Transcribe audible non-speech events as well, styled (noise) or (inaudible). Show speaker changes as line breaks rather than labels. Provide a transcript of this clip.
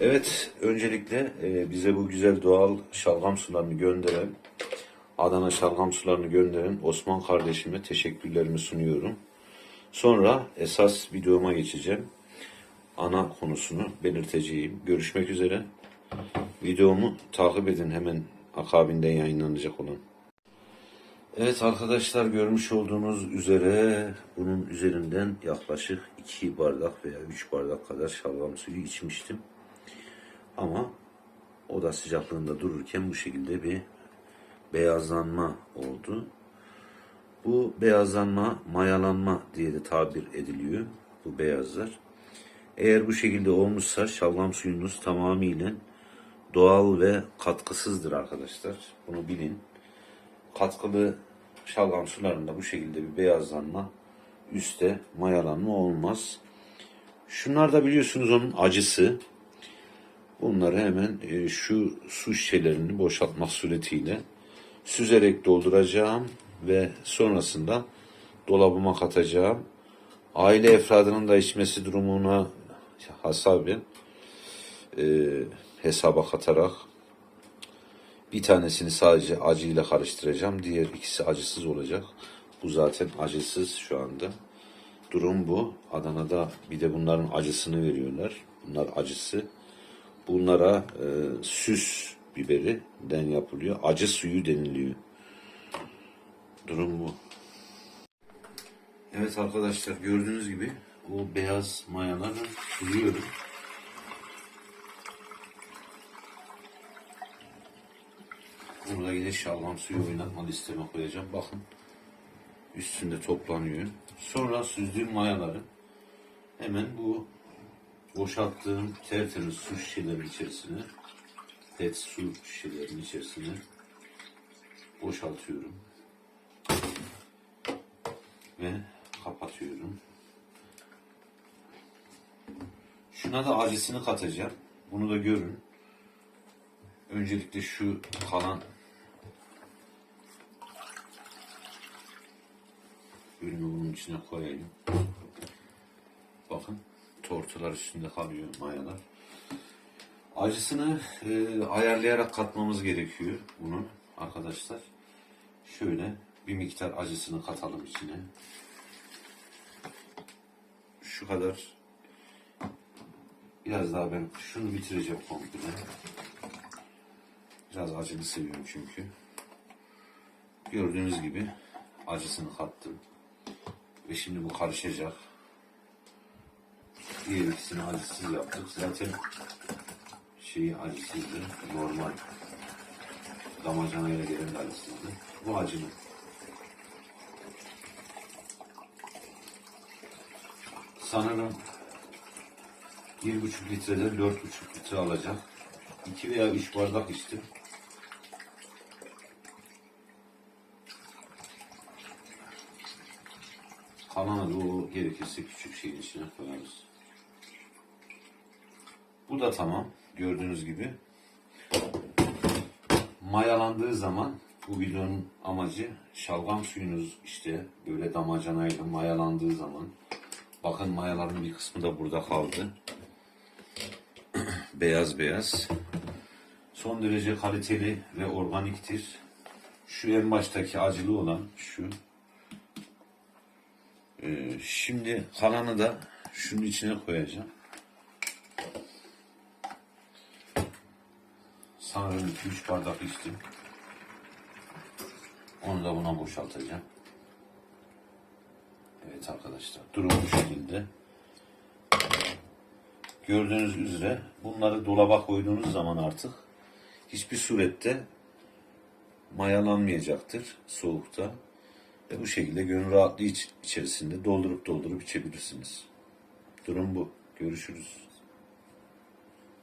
Evet, öncelikle e, bize bu güzel doğal şalgam sularını gönderen, Adana şalgam sularını gönderen Osman kardeşime teşekkürlerimi sunuyorum. Sonra esas videoma geçeceğim. Ana konusunu belirteceğim. Görüşmek üzere. Videomu takip edin hemen akabinden yayınlanacak olan. Evet arkadaşlar görmüş olduğunuz üzere bunun üzerinden yaklaşık 2 bardak veya 3 bardak kadar şalgam suyu içmiştim. Ama oda sıcaklığında dururken bu şekilde bir beyazlanma oldu. Bu beyazlanma mayalanma diye de tabir ediliyor bu beyazlar. Eğer bu şekilde olmuşsa şalgam suyunuz tamamıyla doğal ve katkısızdır arkadaşlar. Bunu bilin. Katkılı şalgam sularında bu şekilde bir beyazlanma, üstte mayalanma olmaz. Şunlar da biliyorsunuz onun acısı. Bunları hemen e, şu su şişelerini boşaltmak suretiyle süzerek dolduracağım ve sonrasında dolabıma katacağım. Aile efradının da içmesi durumuna hasaben e, hesaba katarak bir tanesini sadece acıyla karıştıracağım. Diğer ikisi acısız olacak. Bu zaten acısız şu anda. Durum bu. Adana'da bir de bunların acısını veriyorlar. Bunlar acısı. Bunlara e, süs biberi den yapılıyor. Acı suyu deniliyor. Durum bu. Evet arkadaşlar gördüğünüz gibi o beyaz mayaları sürüyorum. Burada yine şalgam suyu oynatma listeme koyacağım. Bakın üstünde toplanıyor. Sonra süzdüğüm mayaları hemen bu boşalttığım tertemiz su şişelerinin içerisine pet su şişelerinin içerisine boşaltıyorum. Ve kapatıyorum. Şuna da acısını katacağım. Bunu da görün. Öncelikle şu kalan ürünü bunun içine koyayım. Tortular üstünde kalıyor mayalar. Acısını e, ayarlayarak katmamız gerekiyor bunun arkadaşlar. Şöyle bir miktar acısını katalım içine. Şu kadar. Biraz daha ben şunu bitireceğim komple. Biraz acılı seviyorum çünkü. Gördüğünüz gibi acısını kattım. Ve şimdi bu karışacak. Diğer ikisini acısız yaptık. Zaten şeyi acısızdı. Normal. Damacanayla gelen de acısızdı. Bu acılı. Sanırım bir buçuk litreden dört buçuk litre alacak. İki veya üç bardak içtim. Kalanı da o gerekirse küçük şeyin içine koyarız. Bu da tamam. Gördüğünüz gibi. Mayalandığı zaman bu videonun amacı şalgam suyunuz işte böyle damacanayla mayalandığı zaman bakın mayaların bir kısmı da burada kaldı. (clears throat) beyaz beyaz. Son derece kaliteli ve organiktir. Şu en baştaki acılı olan şu. Ee, şimdi kalanı da şunun içine koyacağım. Sanırım 2-3 bardak içtim. Onu da buna boşaltacağım. Evet arkadaşlar durum bu şekilde. Gördüğünüz üzere bunları dolaba koyduğunuz zaman artık hiçbir surette mayalanmayacaktır soğukta. Ve bu şekilde gönül rahatlığı iç- içerisinde doldurup doldurup içebilirsiniz. Durum bu. Görüşürüz.